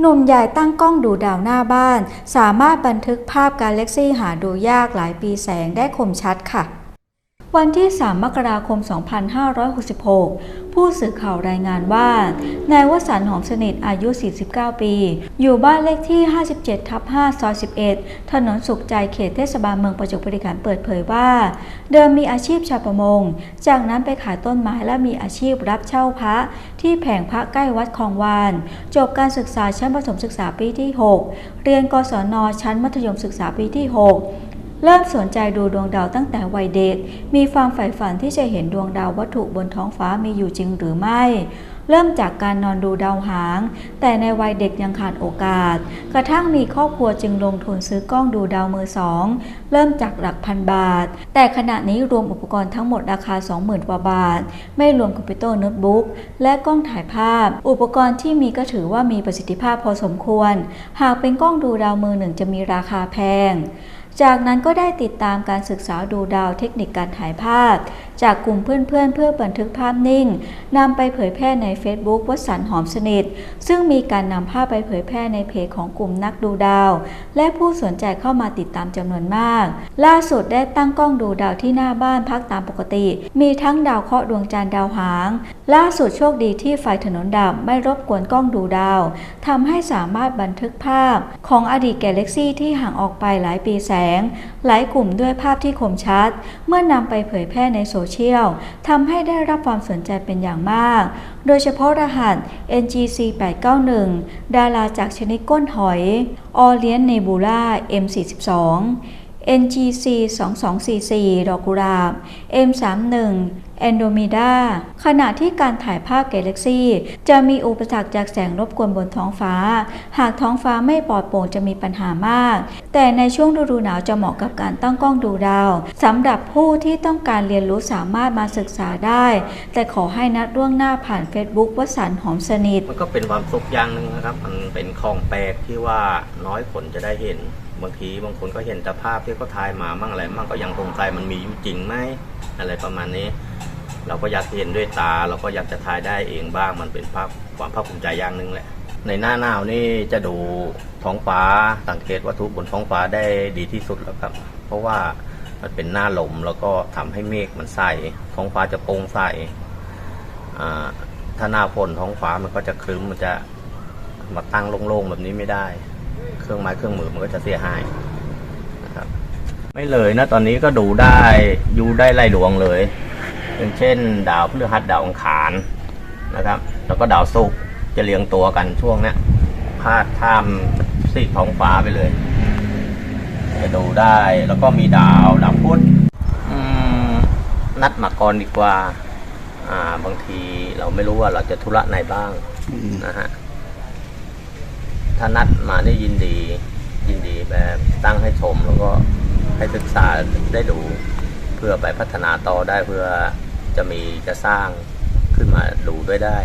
หนุ่มใหญ่ตั้งกล้องดูดาวหน้าบ้าน สามารถบันทึกภาพกาแล็กซี่หาดูยากหลายปีแสงได้คมชัดค่ะ วันที่ 3 มกราคม 2566 ผู้สื่อข่าวรายงานว่า นายวสันต์หอมสนิทอายุ 49 ปี อยู่บ้านเลขที่ 57 ทับ 5 ซอย 11 ถนนสุขใจเขตเทศบาลเมืองประจวบคีรีขันเปิดเผยว่า เดิมมีอาชีพชาวประมง จากนั้นไปขายต้นไม้และมีอาชีพรับเช่าพระ ที่แผงพระใกล้วัดคลองวาน จบการศึกษาชั้นประถมศึกษาปีที่ 6 เรียนกศน ชั้นมัธยมศึกษาปีที่ 6 เริ่มสนใจดูดวงดาวตั้งแต่วัยเด็ก มีความใฝ่ฝันที่จะเห็นดวงดาววัตถุบนท้องฟ้ามีอยู่จริงหรือไม่ เริ่มจากการนอนดูดาวหาง แต่ในวัยเด็กยังขาดโอกาส กระทั่งมีครอบครัวจึงลงทุนซื้อกล้องดูดาวมือสอง เริ่มจากหลักพันบาท แต่ขณะนี้รวมอุปกรณ์ทั้งหมดราคา 20,000กว่าบาท ไม่รวมคอมพิวเตอร์โน้ตบุ๊กและกล้องถ่ายภาพ อุปกรณ์ที่มีก็ถือว่ามีประสิทธิภาพพอสมควร หากเป็นกล้องดูดาวมือหนึ่งจะมีราคาแพง จากนั้นก็ได้ติดตามการศึกษาดูดาวเทคนิคการถ่ายภาพ จากกลุ่มเพื่อนๆเพื่อบันทึกภาพนิ่งนำไปเผยแพร่ใน Facebook วัสันหอมสนิท ซึ่งมีการนำภาพไปเผยแพร่ในเพจของกลุ่มนักดูดาว และผู้สนใจเข้ามาติดตามจำนวนมาก ล่าสุดได้ตั้งกล้องดูดาวที่หน้าบ้านพักตามปกติ มีทั้งดาวเคราะห์ดวงจันทร์ดาวหาง ล่าสุดโชคดีที่ไฟถนนดับไม่รบกวนกล้องดูดาวทำให้สามารถบันทึกภาพ ของอดีตแกาเล็กซี่ที่ห่างออกไปหลายปีแสง หลายกลุ่มด้วยภาพที่คมชัด เมื่อนำไปเผยแพร่ในโซเชียลทำให้ได้รับความสนใจเป็นอย่างมาก โดยเฉพาะรหัส NGC 891ดาราจากชนิดก้นหอย Orient Nebula M42 NGC 2244ดอกกุหลาบ M31 Andromeda ขณะที่การถ่ายภาพกาแล็กซี่ จะมีอุปสรรคจากแสงรบกวนบนท้องฟ้า หากท้องฟ้าไม่ปลอดโปร่งจะมีปัญหามาก แต่ในช่วงฤดูหนาวจะเหมาะกับการตั้งกล้องดูดาวสำหรับผู้ที่ต้องการเรียนรู้สามารถมาศึกษาได้ แต่ขอให้นัดล่วงหน้าผ่าน Facebook วสันหอมสนิท มันก็เป็นความสุขอย่างหนึ่งนะครับ มันเป็นของแปลกที่ว่าน้อยคนจะได้เห็น บางทีบางคนก็เห็นแต่ภาพที่เขาถ่ายมามั่งอะไรมั่งก็ยังสงสัยมันมีอยู่จริงไหมอะไรประมาณนี้ เราก็อยากเห็นด้วยตา เราก็อยากจะถ่ายได้เองบ้างมันเป็นภาพความภาคภูมิใจอย่างหนึ่งแหละในหน้าหนาวนี่จะดูท้องฟ้าสังเกตวัตถุบนท้องฟ้าได้ดีที่สุดแล้วครับ เพราะว่ามันเป็นหน้าลมแล้วก็ทำให้เมฆมันใสท้องฟ้าจะโปร่งใสถ้าหน้าฝนท้องฟ้ามันก็จะครึ้มมันจะมาตั้งโล่งๆแบบนี้ไม่ได้ เครื่องไม้เครื่องมือมันก็จะเสียหายนะครับ ไม่เลยนะตอนนี้ก็ดูได้อยู่ได้ไล่ดวงเลยอย่างเช่น ดาวพฤหัสดาวอังคารนะครับ แล้วก็ดาวศุกร์จะเรียงตัวกันช่วงเนี้ยพาดข้ามซีกท้องฟ้าไปเลย จะดูได้แล้วก็มีดาวดาวพุธอืมนัดมาก่อนดีกว่า อ่า บางทีเราไม่รู้ว่าเราจะธุระไหนบ้างนะฮะ ถ้านัดมานี่ยินดี ยินดีแบบตั้งให้ชมแล้วก็ให้ศึกษาได้ดูเพื่อไปพัฒนาต่อได้เพื่อจะมีจะสร้างขึ้นมาดูด้วยได้